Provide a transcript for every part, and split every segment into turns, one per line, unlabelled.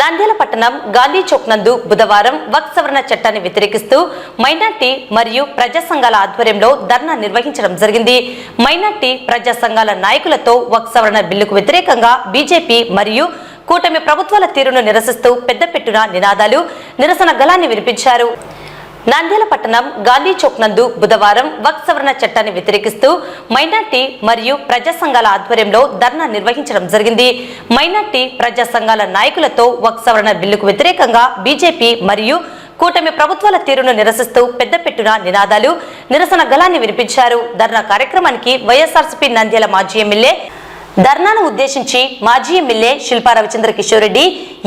నంద్యాల పట్టణం గాంధీ చౌక్ నందు బుధవారం వక్ సవరణ చట్టాన్ని వ్యతిరేకిస్తూ మైనార్టీ మరియు ప్రజా సంఘాల ఆధ్వర్యంలో ధర్నా నిర్వహించడం జరిగింది. మైనార్టీ ప్రజా సంఘాల నాయకులతో వక్ సవరణ బిల్లుకు వ్యతిరేకంగా బీజేపీ మరియు కూటమి ప్రభుత్వాల తీరును నిరసిస్తూ పెద్దపెట్టున నినాదాలు నిరసన గలాన్ని వినిపించారు. నంద్యాల పట్టణం గాంధీ చౌక్ నందు బుధవారం వక్ సవరణ చట్టాన్ని వ్యతిరేకిస్తూ మైనార్టీ మరియు ప్రజా సంఘాల ఆధ్వర్యంలో ధర్నా నిర్వహించడం జరిగింది. మైనార్టీ ప్రజా సంఘాల నాయకులతో వక్ సవరణ బిల్లుకు వ్యతిరేకంగా బీజేపీ మరియు కూటమి ప్రభుత్వాల తీరును నిరసిస్తూ పెద్దపెట్టున నినాదాలు నిరసన గలాన్ని వినిపించారు. ధర్నా కార్యక్రమానికి వైఎస్ఆర్సీపీ నంద్యాల మాజీ ఎమ్మెల్యే ధర్నాను ఉద్దేశించి మాజీ ఎమ్మెల్యే శిల్పా రవిచంద్ర కిషోర్ రెడ్డి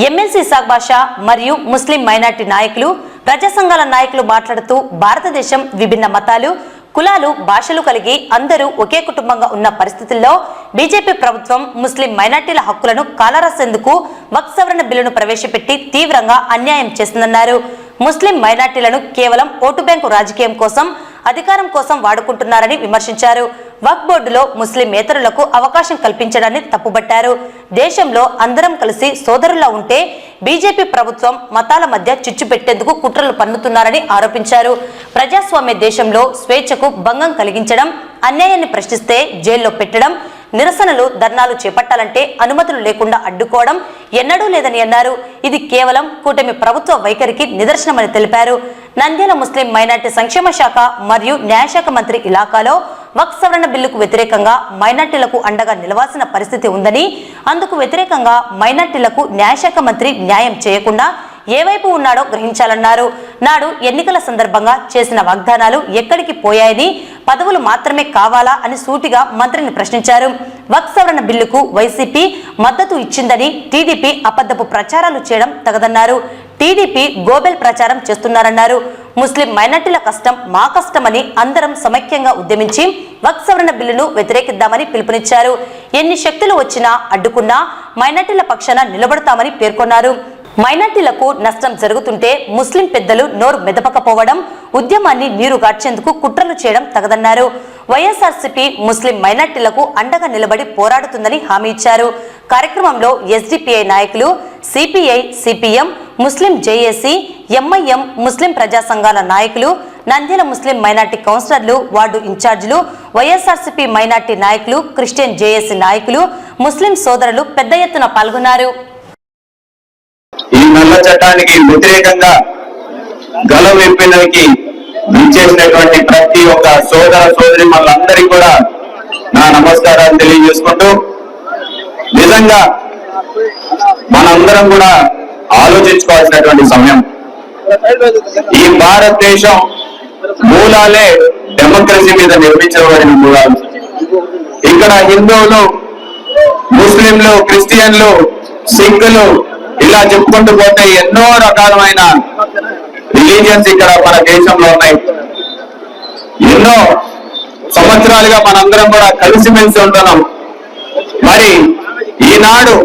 ఎమ్మెల్సీ ఇసాక్ బాషా మరియు ముస్లిం మైనార్టీ నాయకులు ప్రజా సంఘాల నాయకులు మాట్లాడుతూ భారతదేశం విభిన్న మతాలు కులాలు భాషలు కలిగి అందరూ ఒకే కుటుంబంగా ఉన్న పరిస్థితుల్లో బీజేపీ ప్రభుత్వం ముస్లిం మైనార్టీల హక్కులను కాలరాసేందుకు వక్ సవరణ బిల్లును ప్రవేశపెట్టి తీవ్రంగా అన్యాయం చేస్తుందన్నారు. ముస్లిం మైనార్టీలను కేవలం ఓటు బ్యాంకు రాజకీయం కోసం అధికారం కోసం వాడుకుంటున్నారని విమర్శించారు. వక్ బోర్డులో ముస్లిమేతరులకు అవకాశం కల్పించడాన్ని తప్పుబట్టారు. దేశంలో అందరం కలిసి సోదరులా ఉంటే బీజేపీ ప్రభుత్వం మతాల మధ్య చిచ్చు పెట్టేందుకు కుట్రలు పన్నుతున్నారని ఆరోపించారు. ప్రజాస్వామ్య దేశంలో స్వేచ్ఛకు భంగం కలిగించడం అన్యాయాన్ని ప్రశ్నిస్తే జైల్లో పెట్టడం నిరసనలు ధర్నాలు చేపట్టాలంటే అనుమతులు లేకుండా అడ్డుకోవడం ఎన్నడూ లేదని అన్నారు. ఇది కేవలం కూటమి ప్రభుత్వ వైఖరికి నిదర్శనమని తెలిపారు. నంద్యాల ముస్లిం మైనార్టీ సంక్షేమ శాఖ మరియు న్యాయశాఖ మంత్రి ఇలాకాలో వక్ సవరణ బిల్లుకు వ్యతిరేకంగా మైనార్టీలకు అండగా నిలవాల్సిన పరిస్థితి ఉందని అందుకు వ్యతిరేకంగా మైనార్టీలకు న్యాయశాఖ మంత్రి న్యాయం చేయకుండా ఏ వైపు ఉన్నాడో గ్రహించాలన్నారు. నాడు ఎన్నికల సందర్భంగా చేసిన వాగ్దానాలు ఎక్కడికి పోయాయని పదవులు మాత్రమే కావాలా అని సూటిగా మంత్రిని ప్రశ్నించారు. వక్ సవరణ బిల్లుకు వైసీపీ మద్దతు ఇచ్చిందని టీడీపీ అబద్ధపు ప్రచారాలు చేయడం తగదన్నారు. టీడీపీ గోబెల్ ప్రచారం చేస్తున్నారన్నారు. ముస్లిం మైనార్టీల కష్టం మా కష్టమని అందరం సమైక్యంగా ఉద్యమించి వక్ సవరణ బిల్లును వ్యతిరేకిద్దామని పిలుపునిచ్చారు. ఎన్ని శక్తులు వచ్చినా అడ్డుకున్నా మైనార్టీల పక్షాన నిలబడతామని పేర్కొన్నారు. మైనార్టీలకు నష్టం జరుగుతుంటే ముస్లిం పెద్దలు నోరు మెదపకపోవడం ఉద్యమాన్ని నీరు గార్చేందుకు కుట్రలు చేయడం తగదన్నారు. వైఎస్ఆర్సీపీ ముస్లిం మైనార్టీలకు అండగా నిలబడి పోరాడుతుందని హామీ ఇచ్చారు. కార్యక్రమంలో ఎస్డిపిఐ నాయకులు సిపిఐ సిపిఎం ముస్లిం జేఏసీ ఎంఐఎం ముస్లిం ప్రజా సంఘాల నాయకులు నంద్యాల ముస్లిం మైనార్టీ కౌన్సిలర్లు వార్డు ఇన్ఛార్జీలు వైఎస్ఆర్సీపీ మైనార్టీ నాయకులు క్రిస్టియన్ జేఏసీ నాయకులు ముస్లిం సోదరులు పెద్ద ఎత్తున పాల్గొన్నారు.
ఈ నల్ల చట్టానికి వ్యతిరేకంగా గల విప్పినకి విచ్చేసినటువంటి ప్రతి ఒక్క సోదర సోదరి మనందరికీ కూడా నా నమస్కారాలు తెలియజేసుకుంటూ నిజంగా మనందరం కూడా ఆలోచించుకోవాల్సినటువంటి సమయం. ఈ భారతదేశం మూలాలే డెమోక్రసీ మీద నిర్మించబడిన మూలాలు. ఇక్కడ హిందువులు ముస్లింలు క్రిస్టియన్లు సిక్కులు ఇలా చెప్పుకుంటూ పోతే ఎన్నో రకాలమైన రిలీజియన్స్ ఇక్కడ మన దేశంలో ఉన్నాయి. ఎన్నో సంవత్సరాలుగా మనందరం కూడా కలిసిమెలిసి ఉంటున్నాం. మరి ఈనాడు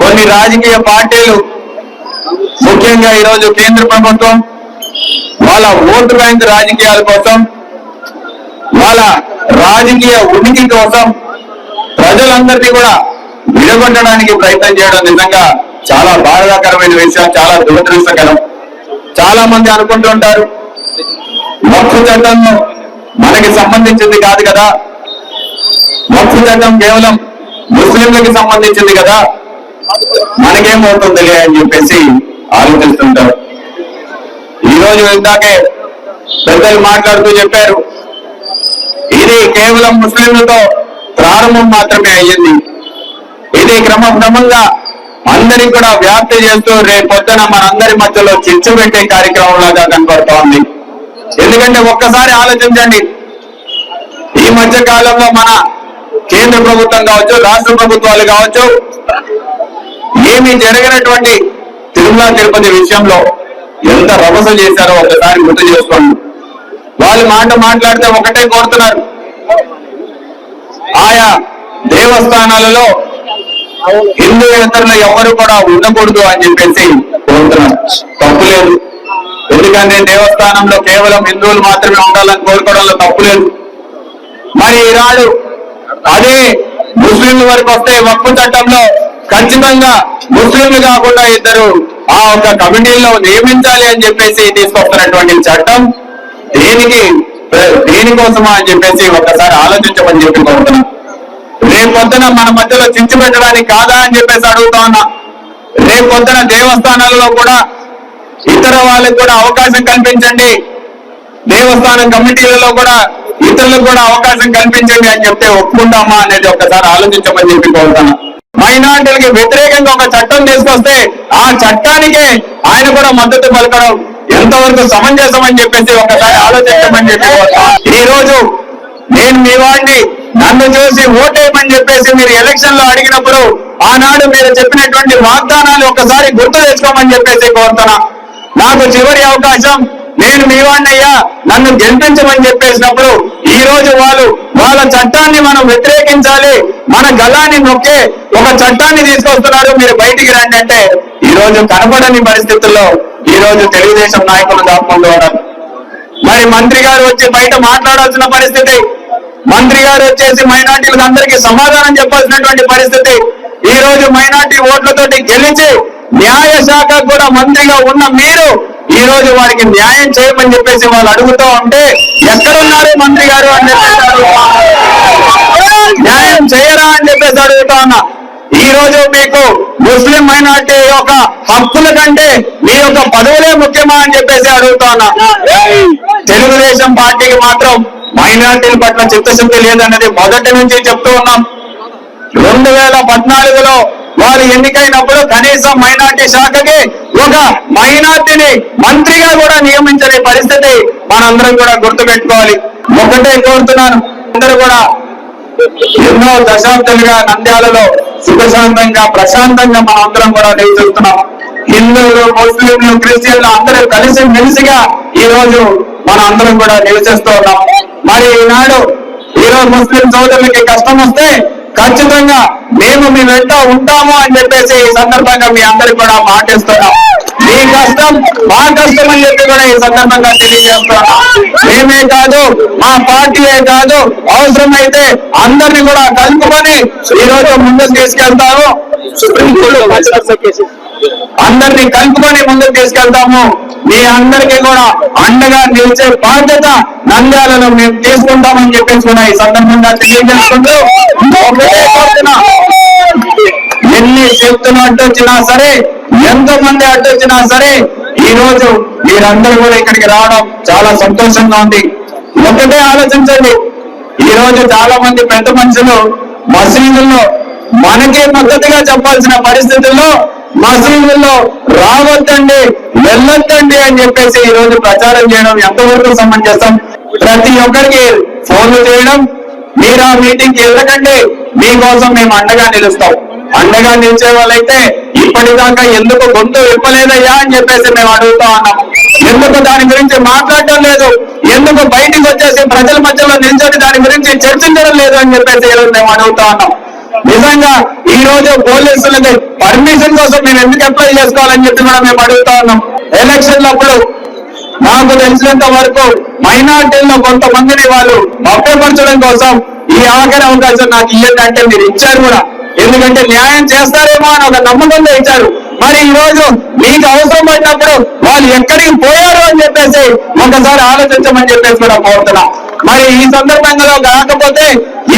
కొన్ని రాజకీయ పార్టీలు ముఖ్యంగా ఈరోజు కేంద్ర ప్రభుత్వం వాళ్ళ ఓటు బ్యాంక్ రాజకీయాల కోసం వాళ్ళ రాజకీయ ఉనికి కోసం ప్రజలందరినీ కూడా విడగొట్టడానికి ప్రయత్నం చేయడం నిజంగా చాలా బాధాకరమైన విషయం చాలా దురదృష్టకరం. చాలా మంది అనుకుంటుంటారు మొక్కు చట్టం మనకి సంబంధించింది కాదు కదా. మొక్కు చట్టం కేవలం ముస్లింలకు సంబంధించింది కదా. మనకేమవుతుందిలే అని చెప్పేసి ఆలోచిస్తుంటారు. ఈ రోజు ఇందాకే పెద్దలు మాట్లాడుతూ చెప్పారు ఇది కేవలం ముస్లింలతో ప్రారంభం మాత్రమే అయ్యింది. ఇది క్రమ క్రమంగా అందరికి కూడా వ్యాప్తి చేస్తూ రేపు పొద్దున మనందరి మధ్యలో చిచ్చు పెట్టే కార్యక్రమం లాగా కనపడుతోంది ఎందుకంటే ఒక్కసారి ఆలోచించండి ఈ మధ్య కాలంలో మన కేంద్ర ప్రభుత్వం కావచ్చు రాష్ట్ర ప్రభుత్వాలు కావచ్చు ఏమీ జరగనటువంటి తిరుమల తిరుపతి విషయంలో ఎంత రభస చేశారో ఒకసారి గుర్తు చేసుకోండి. వాళ్ళు మాట మాట్లాడితే ఒకటే కోరుతున్నారు. ఆయా దేవస్థానాలలో హిందూయేతరులు ఎవరు కూడా ఉండకూడదు అని చెప్పేసి తప్పు లేదు. ఎందుకంటే దేవస్థానంలో కేవలం హిందువులు మాత్రమే ఉండాలని కోరుకోవడంలో తప్పు లేదు. మరి ఈనాడు అదే ముస్లింల వరకు వస్తే వక్ఫ్ చట్టంలో ఖచ్చితంగా ముస్లింలు కాకుండా ఇద్దరు ఆ ఒక కమిటీలో నియమించాలి అని చెప్పేసి తీసుకొస్తున్నటువంటి చట్టం దేనికి దేనికోసమా అని చెప్పేసి ఒకసారి ఆలోచించమని చెప్పి కోరుతున్నాం. రేపు మన మధ్యలో చించి పెట్టడానికి కాదా అని చెప్పేసి అడుగుతా ఉన్నా. రేపు పొద్దున దేవస్థానాలలో కూడా ఇతర వాళ్ళకి కూడా అవకాశం కల్పించండి. దేవస్థానం కమిటీలలో కూడా ఇతరులకు కూడా అవకాశం కల్పించండి అని చెప్తే ఒప్పుకుంటామా అనేది ఒకసారి ఆలోచించమని చెప్పి కోరుతున్నా. మైనార్టీలకి వ్యతిరేకంగా ఒక చట్టం తీసుకొస్తే ఆ చట్టానికే ఆయన కూడా మద్దతు పలకడం ఎంతవరకు సమంజసం అని చెప్పేసి ఒకసారి ఆలోచించమని చెప్పి ఈ రోజు నేను మీ వాడిని నన్ను చూసి ఓటేయమని చెప్పేసి మీరు ఎలక్షన్లో అడిగినప్పుడు ఆనాడు మీరు చెప్పినటువంటి వాగ్దానాలు ఒకసారి గుర్తు తెచ్చుకోమని చెప్పేసి కోరుతున్నా. నాకు చివరి అవకాశం నేను మీ వాడినయ్యా నన్ను గెలిపించమని చెప్పేసినప్పుడు ఈ రోజు వాళ్ళు వాళ్ళ చట్టాన్ని మనం వ్యతిరేకించాలి మన గలాన్ని నొక్కే ఒక చట్టాన్ని తీసుకొస్తున్నారు మీరు బయటికి రండి అంటే ఈ రోజు కనపడని పరిస్థితుల్లో ఈ రోజు తెలుగుదేశం నాయకులు దాక్కుంటూ ఉన్నారు. మరి మంత్రి గారు వచ్చి బయట మాట్లాడాల్సిన పరిస్థితి మంత్రి గారు వచ్చేసి మైనార్టీలకు అందరికీ సమాధానం చెప్పాల్సినటువంటి పరిస్థితి. ఈ రోజు మైనార్టీ ఓట్లతోటి గెలిచి న్యాయ శాఖ కూడా మంత్రిగా ఉన్న మీరు ఈ రోజు వారికి న్యాయం చేయమని చెప్పేసి వాళ్ళు అడుగుతూ ఉంటే ఎక్కడున్నారు మంత్రి గారు అని చెప్పేసి అడుగుతా ఉన్నా. న్యాయం చేయరా అని చెప్పేసి అడుగుతా ఉన్నా. ఈ రోజు మీకు ముస్లిం మైనార్టీ యొక్క హక్కుల కంటే మీ యొక్క పదవులే ముఖ్యమా అని చెప్పేసి అడుగుతా ఉన్నా. తెలుగుదేశం పార్టీకి మాత్రం మైనార్టీల పట్ల చిత్తశుద్ధి లేదన్నది మొదటి నుంచి చెప్తూ ఉన్నాం. రెండు వేల పద్నాలుగులో వారు ఎన్నికైనప్పుడు కనీసం మైనార్టీ శాఖకి ఒక మైనార్టీని మంత్రిగా కూడా నియమించని పరిస్థితి మనందరం కూడా గుర్తుపెట్టుకోవాలి. ఒకటే కోరుతున్నాను. అందరూ కూడా ఎన్నో దశాబ్దాలుగా నంద్యాలలో సుఖశాంతంగా ప్రశాంతంగా మనం అందరం కూడా నివసిస్తున్నాం. హిందువులు ముస్లింలు క్రిస్టియన్లు అందరూ కలిసి మెలిసిగా ఈ రోజు మనం అందరం కూడా నివసిస్తూ ఉన్నాం. మరి ఈనాడు ఈరోజు ముస్లిం సోదరులకి కష్టం వస్తే ఖచ్చితంగా మేము మీ వెంట ఉంటాము అని చెప్పేసి ఈ సందర్భంగా మీ అందరికి కూడా మాటిస్తున్నాం. మీ కష్టం మా కష్టం అని చెప్పి కూడా ఈ సందర్భంగా తెలియజేస్తున్నాం. మేమే కాదు మా పార్టీయే కాదు అవసరమైతే అందరిని కూడా కలుపుకొని ఈ రోజు ముందుకు తీసుకెళ్తాము. అందరినీ కలుపుకొని ముందుకు తీసుకెళ్తాము. మీ అందరికీ కూడా అండగా నిలిచే బాధ్యత నంద్యాలలో మేము తీసుకుంటామని చెప్పేసి కూడా ఈ సందర్భంగా తెలియజేసుకుంటూ ఒకటే కోరుతున్నా ఎన్ని శక్తులు అడ్డొచ్చినా సరే ఎంతో మంది అడ్డొచ్చినా సరే ఈ రోజు మీరందరూ కూడా ఇక్కడికి రావడం చాలా సంతోషంగా ఉంది. ఒకటే ఆలోచించండి ఈ రోజు చాలా మంది పెద్ద మనుషులు మసీదుల్లో మనకే మద్దతుగా చెప్పాల్సిన పరిస్థితుల్లో మసీదుల్లో రావద్దండి వెళ్ళొద్దండి అని చెప్పేసి ఈ రోజు ప్రచారం చేయడం ఎంతవరకు సమంజసం? ప్రతి ఒక్కరికి ఫోన్లు చేయడం మీరు ఆ మీటింగ్కి వెళ్ళకండి మీకోసం మేము అండగా నిలుస్తాం. అండగా నిలిచే వాళ్ళైతే ఇప్పటిదాకా ఎందుకు గొంతు విప్పలేదయ్యా అని చెప్పేసి మేము అడుగుతా ఉన్నాం. ఎందుకు దాని గురించి మాట్లాడటం లేదు? ఎందుకు బయటికి వచ్చేసి ప్రజల మధ్యలో నిల్చొని దాని గురించి చర్చించడం లేదు అని చెప్పేసి ఈరోజు మేము అడుగుతా ఉన్నాం. నిజంగా ఈ రోజు పోలీసులకి పర్మిషన్ కోసం మేము ఎందుకు అప్లై చేసుకోవాలని చెప్పి కూడా మేము అడుగుతా ఉన్నాం. ఎలక్షన్లప్పుడు నాకు తెలిసినంత వరకు మైనార్టీల్లో కొంతమందిని వాళ్ళు మభ్యపరచడం కోసం ఈ ఆఖరి అవకాశం నాకు ఇవ్వండి అంటే మీరు ఇచ్చారు కూడా. ఎందుకంటే న్యాయం చేస్తారేమో అని ఒక నమ్మకంతో ఇచ్చారు. మరి ఈ రోజు మీకు అవసరం పడినప్పుడు వాళ్ళు ఎక్కడికి పోయారు అని చెప్పేసి ఒకసారి ఆలోచించమని చెప్పేసి కూడా కోరుతున్నా. మరి ఈ సందర్భంగా కాకపోతే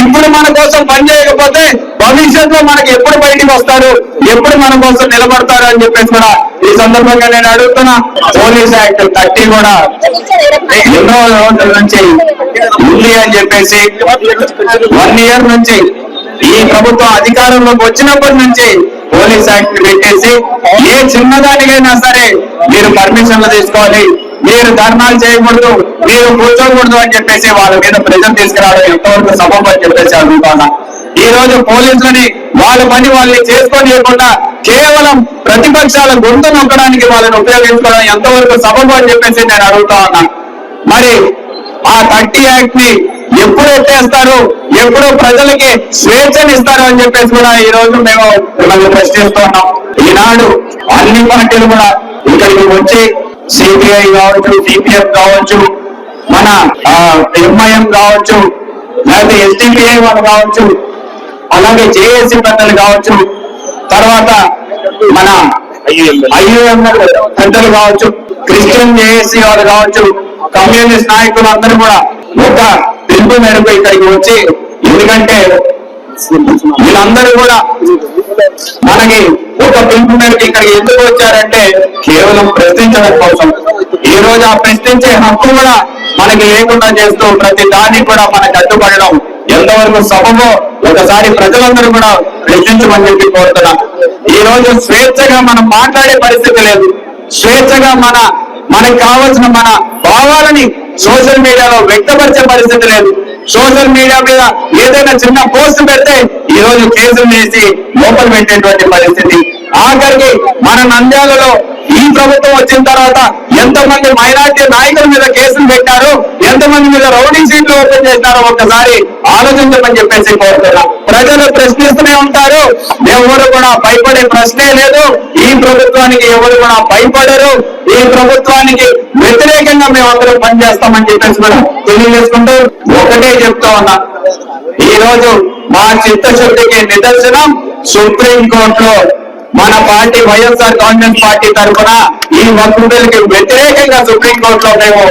ఇప్పుడు మన కోసం పనిచేయకపోతే భవిష్యత్తులో మనకి ఎప్పుడు బయటికి వస్తారు? ఎప్పుడు మన కోసం నిలబడతారు అని చెప్పేసి కూడా ఈ సందర్భంగా నేను అడుగుతున్నా. పోలీస్ యాక్ట్ థర్టీ కూడా ఎన్నో రోజుల నుంచి ఉంది అని చెప్పేసి వన్ ఇయర్ నుంచి ఈ ప్రభుత్వం అధికారంలోకి వచ్చినప్పటి నుంచి పోలీస్ యాక్ట్ పెట్టేసి ఏ చిన్నదానికైనా సరే మీరు పర్మిషన్లు తీసుకోవాలి. మీరు ధర్నాలు చేయకూడదు మీరు కూర్చోకూడదు అని చెప్పేసి వాళ్ళ మీద ప్రెజర్ తీసుకురావడం ఎంతవరకు సబబు అని చెప్పేసి అడుగుతాను ఈ రోజు పోలీసులని వాళ్ళ పని వాళ్ళని చేసుకోలేకుండా కేవలం ప్రతిపక్షాల గొంతు నొక్కడానికి వాళ్ళని ఉపయోగించుకోవడం ఎంతవరకు సబబు అని చెప్పేసి నేను అడుగుతా ఉన్నాను మరి ఆ థర్టీ యాక్ట్ని ఎప్పుడు ఎత్తేస్తారు ఎప్పుడు ప్రజలకి స్వేచ్ఛనిస్తారు అని చెప్పేసి కూడా ఈ రోజు మేము మిమ్మల్ని ప్రశ్నిస్తున్నాం ఈనాడు అన్ని పార్టీలు కూడా ఇక్కడికి వచ్చి సిపిఐ కావచ్చు సిపిఎం కావచ్చు మన ఎంఐఎం కావచ్చు లేకపోతే ఎస్డిపిఐ వాళ్ళు కావచ్చు అలాగే జేఏసీ పెద్దలు కావచ్చు తర్వాత మన ఐఎం పెద్దలు కావచ్చు క్రిస్టియన్ జేఏసీ వారు కావచ్చు కమ్యూనిస్ట్ నాయకులు అందరూ కూడా ఒక పిలుపు మేరకు ఇక్కడికి వచ్చి ఎందుకంటే వీళ్ళందరూ కూడా మనకి ఒక పిలుపు ఇక్కడికి ఎందుకు వచ్చారంటే కేవలం ప్రశ్నించడం కోసం. ఈ రోజు ఆ ప్రశ్నించే హక్కు కూడా మనకి లేకుండా చేస్తూ ప్రతి దానికి కూడా మనకి అడ్డుపడడం ఎంతవరకు సభలో ఒకసారి ప్రజలందరూ కూడా ప్రశ్నించమని చెప్పి కోరుతున్నా. ఈ రోజు స్వేచ్ఛగా మనం మాట్లాడే పరిస్థితి లేదు. స్వేచ్ఛగా మన మనకి కావాల్సిన మన భావాలని సోషల్ మీడియాలో వ్యక్తపరిచే పరిస్థితి లేదు. సోషల్ మీడియా మీద ఏదైనా చిన్న పోస్ట్ పెడితే ఈ రోజు కేసులు వేసి లోపల పెట్టేటువంటి పరిస్థితి. ఆఖరికి మన నంద్యాలలో ఈ ప్రభుత్వం వచ్చిన తర్వాత ఎంతమంది మైనార్టీ నాయకుల మీద కేసులు పెట్టారు? ఎంతమంది మీద రౌడీ సీట్లు ఓపెన్ చేశారో ఒక్కసారి ఆలోచించమని చెప్పేసి కోరుతున్నా. ప్రజలు ప్రశ్నిస్తూనే ఉంటారు. ఎవరు కూడా భయపడే ప్రశ్నే లేదు. ఈ ప్రభుత్వానికి ఎవరు కూడా భయపడరు. ఈ ప్రభుత్వానికి వ్యతిరేకంగా మేమందరం పనిచేస్తామని చెప్పేసి కూడా తెలియజేసుకుంటూ ఒకటే చెప్తా ఉన్నా. ఈ రోజు మా చిత్తశుద్ధికి నిదర్శనం సుప్రీంకోర్టులో మన పార్టీ వైఎస్ఆర్ కాంగ్రెస్ పార్టీ తరఫున ఈ వసూలుకి వ్యతిరేకంగా సుప్రీం కోర్టులో మేము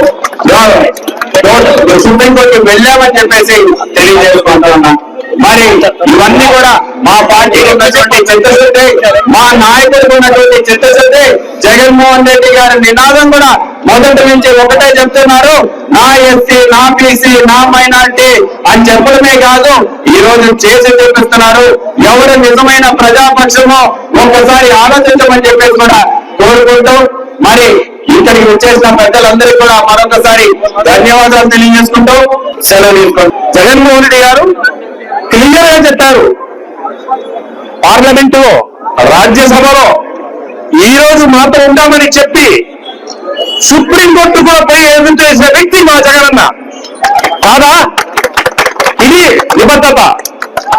సుప్రీంకోర్టుకి వెళ్ళామని చెప్పేసి తెలియజేసుకుంటున్నాం. మరి ఇవన్నీ కూడా మా పార్టీకి ఉన్నటువంటి చిత్తశుద్ధి మా నాయకుడికి ఉన్నటువంటి చిత్తశుద్ధి. జగన్మోహన్ రెడ్డి గారి నినాదం కూడా మొదటి నుంచి ఒకటే చెప్తున్నారు. నా ఎస్సీ నా బీసీ నా మైనార్టీ అని చెప్పడమే కాదు ఈ రోజు చేసి చూపిస్తున్నారు. ఎవరు నిజమైన ప్రజాపక్షమో ఒక్కసారి ఆలోచించమని చెప్పేసి కూడా కోరుకుంటూ మరి ఇక్కడికి వచ్చేసిన పెద్దలందరికీ కూడా మరొకసారి ధన్యవాదాలు తెలియజేసుకుంటూ సెలవు తీసుకుంటాం జగన్మోహన్ రెడ్డి గారు క్లియర్గా చెప్పారు పార్లమెంటులో రాజ్యసభలో ఈ రోజు మాతో ఉంటామని చెప్పి సుప్రీంకోర్టు కూడా పోయి చేసిన వ్యక్తి మా జగనన్న. కాదా? ఇది నిబద్ధత.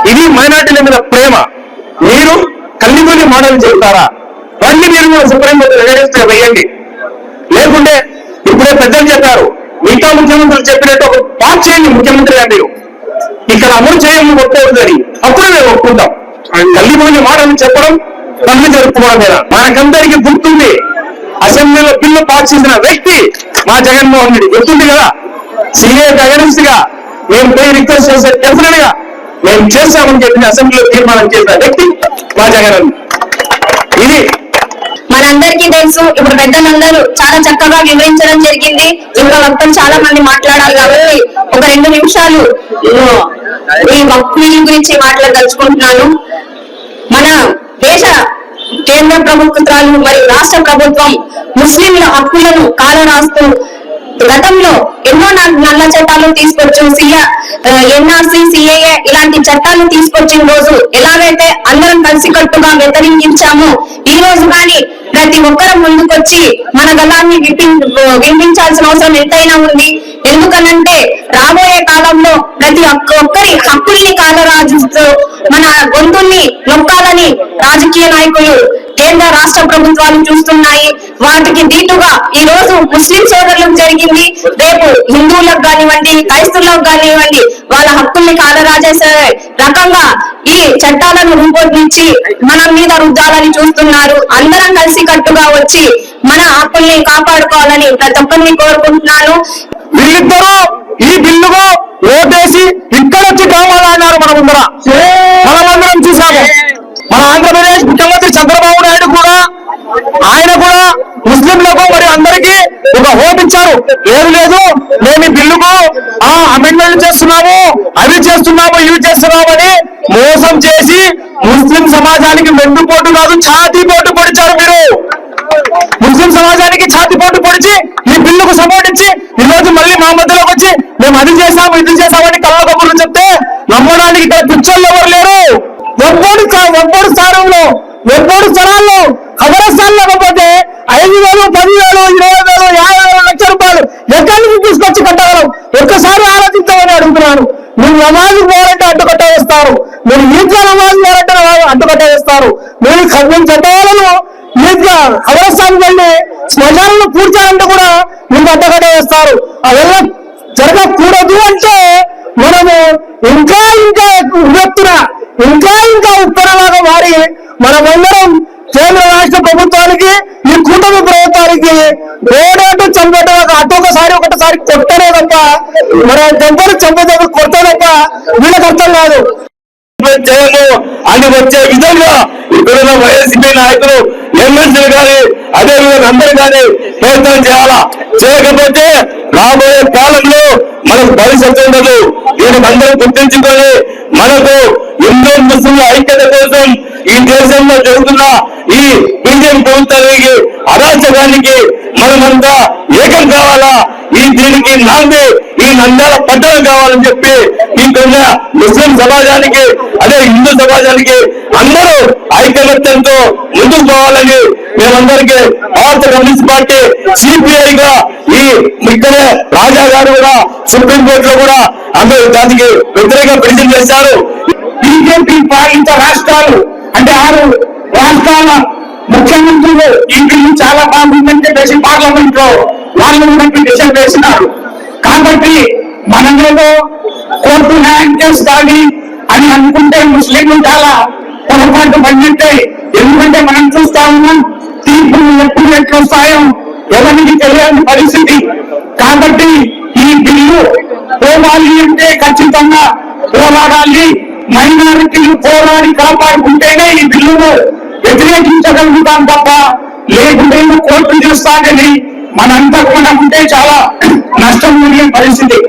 ఇది మైనార్టీల మీద ప్రేమ. మీరు కల్లిగొల్లి మాటలు చెబుతారా రండి మీరు కూడా సుప్రీంకోర్టు ఎగరేస్తే వేయండి లేకుంటే ఇప్పుడే పెద్దలు చెప్పారు. మిగతా ముఖ్యమంత్రులు చెప్పినట్టు ఒక పాస్ చేయండి ముఖ్యమంత్రి గారు. మీరు ఇక్కడ అమలు చేయమని ఒప్పుకోవద్దని అప్పుడు మేము ఒప్పుకుంటాం. కల్లిగొల్లి మాటలు చెప్పడం కళ్ళు జరుపుకోవడమేనా మనకందరికీ గుర్తుంది. అసెంబ్లీలో బిల్లు పాస్ చేసిన వ్యక్తి మా జగన్మోహన్ రెడ్డి. గుర్తుంది కదా? సీఏ అగెనిస్ట్గా మేము పోయి రిక్వెస్ట్ చేసే డెఫినెట్గా మేము చేస్తామని చెప్పిన అసెంబ్లీలో తీర్మానం చేసిన వ్యక్తి మా జగన్. ఇది
మనందరికీ తెలుసు ఇప్పుడు పెద్దలందరూ చాలా చక్కగా వివరించడం జరిగింది. ఇంకా మొత్తం చాలా మంది మాట్లాడాలి కాబట్టి ఒక రెండు నిమిషాలు ఈ గురించి మాట్లాడదలుచుకుంటున్నాను. మన దేశ కేంద్ర ప్రభుత్వాలు మరియు రాష్ట్ర ప్రభుత్వం ముస్లింల హక్కులను కాలరాస్తూ గతంలో ఎన్నో నల్ల చట్టాలు తీసుకొచ్చు సియా ఎన్ఆర్సి సిఏఏ ఇలాంటి చట్టాలు తీసుకొచ్చిన రోజు ఎలాగైతే అందరం కలిసికట్టుగా వ్యతిరేకించామో ఈ రోజు కానీ ప్రతి ఒక్కరం ముందుకొచ్చి మన గలాన్ని విప్పి వినిపించాల్సిన అవసరం ఎంతైనా ఉంది. ఎందుకనంటే రాబోయే కాలంలో ప్రతి ఒక్క ఒక్కరి హక్కుల్ని కాలరాజిస్తూ మన గొంతుల్ని నొక్కాలని రాజకీయ నాయకులు కేంద్ర రాష్ట్ర ప్రభుత్వాలు చూస్తున్నాయి. వాటికి దీటుగా ఈ రోజు ముస్లిం సోదరులకు జరిగింది. రేపు హిందువులకు కానివ్వండి క్రైస్తవులకు కానివ్వండి వాళ్ళ హక్కుల్ని కాలరాజేసే రకంగా ఈ చట్టాలను రూపొందించి మన మీద రుద్దాలని చూస్తున్నారు. అందరం కలిసి కట్టుగా వచ్చి మన హక్కుల్ని కాపాడుకోవాలని ప్రతి ఒక్కరిని కోరుకుంటున్నాను.
వీళ్ళిద్దరూ ఈ బిల్లుకు ఓటేసి ఇక్కడ వచ్చి కావాలన్నారు ఆడినారు మన ముందర. మనమందరం చూసాము మన ఆంధ్రప్రదేశ్ ముఖ్యమంత్రి చంద్రబాబు నాయుడు కూడా ఆయన కూడా ముస్లింలకు మరి అందరికీ ఒక హోప్ ఇచ్చారు. ఏది లేదు మేము ఈ బిల్లుకు ఆ అమెండ్మెంట్ చేస్తున్నాము అవి చేస్తున్నాము ఇవి చేస్తున్నాము అని మోసం చేసి ముస్లిం సమాజానికి వెన్నుపోటు కాదు ఛాతీ పోటు పొడిచారు మీరు. ముస్లిం సమాజానికి ఛాతీ పోటు పొడిచి ఈ బిల్లుకు సపోర్ట్ ఇచ్చి ఈ రోజు మళ్ళీ మా మధ్యలోకి వచ్చి మేము అది చేసాము ఇది చేసామని కళ్ళ కబుర్లు చెప్తే నమ్మడానికి ఇక్కడ పిచ్చోళ్ళు ఎవరు లేరు. ఒబ్బోడు స్థా- స్థానంలో ఒబ్బోడు స్థలాల్లో ఖబరస్థాన్లో లేకపోతే ఐదు వేలు పదివేలు ఇరవై వేలు యాభై వేలు లక్ష రూపాయలు ఎక్కడి నుంచి తీసుకొచ్చి కట్టగలం ఒక్కసారి ఆలోచించమని అడుగుతున్నాను. నువ్వు నమాజ్ పోరంటే అడ్డుకట్ట చేస్తారు. మీరు ఈద్గా నమాజ్ పోవాలంటే నమాజ్ అడ్డుకట్ట వేస్తారు మీరు ఖర్చు చెడ్డవాళ్ళను ఈద్గా ఖబరస్థాన్ వెళ్ళి స్మశానాలను పూడ్చాలంటే కూడా మీకు అడ్డకట్ట చేస్తారు అవెల్లా జరగకూడదు అంటే మనము ఇంకా ఇంకా ఉవ్వెత్తున ఇంకా ఇంకా ఉత్తరలాగా మారి
మనమందరం కేంద్ర రాష్ట్ర ప్రభుత్వానికి ఈ కూటమి ప్రభుత్వానికి ఓడేటు చంపేట అటు ఒకసారి ఒకటిసారి కొట్టనే తప్ప మన దెబ్బలు చంపేటప్పుడు కొట్టే వీళ్ళకి అర్థం కాదు
చేయము అని వచ్చే విధంగా ఇక్కడున్న వైఎస్పీ నాయకులు ఎమ్మెల్సీలు కానీ అదే విధంగా అందరూ కానీ ప్రయత్నం చేయాలా? చేయకపోతే రాబోయే కాలంలో మనకు భవిష్యత్తు ఉండదు. దీనికి అందరూ గుర్తించుకొని మనకు హిందూ ముస్లింల ఐక్యత కోసం ఈ దేశంలో జరుగుతున్న ఈ బీజేపీ ప్రభుత్వానికి అరాచకానికి మనమంతా ఏకం కావాలా? ఈ దీనికి నాంది ఈ నందాల పట్టణం కావాలని చెప్పి ఇక్కడున్న ముస్లిం సమాజానికి అదే హిందూ సమాజానికి అందరూ ఐకమత్యంతో ముందుకు పోవాలని మేమందరికీ భారత కమ్యూనిస్ట్ పార్టీ సిపిఐ గా ఈ ఇక్కడే రాజా గారు కూడా సుప్రీంకోర్టు కోర్టులో కూడా అందరూ దానికి వ్యతిరేకంగా పిటిషన్ చేశారు. బీజేపీ పాలిత రాష్ట్రాలు అంటే ఆరు రాష్ట్రాల ముఖ్యమంత్రులు ఇంటి చాలా బాగుందంటే దేశం పార్లమెంట్లో వాళ్ళు కూడా పిటిషన్ వేసినారు కాబట్టి మనమేదో కోర్టు న్యాయం చేస్తాది అని అనుకుంటే ముస్లింలు చాలా పొరపాటు పడినట్టే. ఎందుకంటే మనం చూస్తా ఉన్నాం తీర్పులు ఎప్పుడు ఎట్లు వస్తాయో ఎవరికి తెలియని పరిస్థితి. కాబట్టి ఈ బిల్లు పోవాలి అంటే ఖచ్చితంగా పోరాడాలి. మైనారిటీలు పోరాడి కాపాడుకుంటేనే ఈ బిల్లును వ్యతిరేకించగలుగుతాం తప్ప లేకుంటే కోర్టు చేస్తానని మనంతా కూడా ఉంటే చాలా నష్టం జరిగే పరిస్థితి.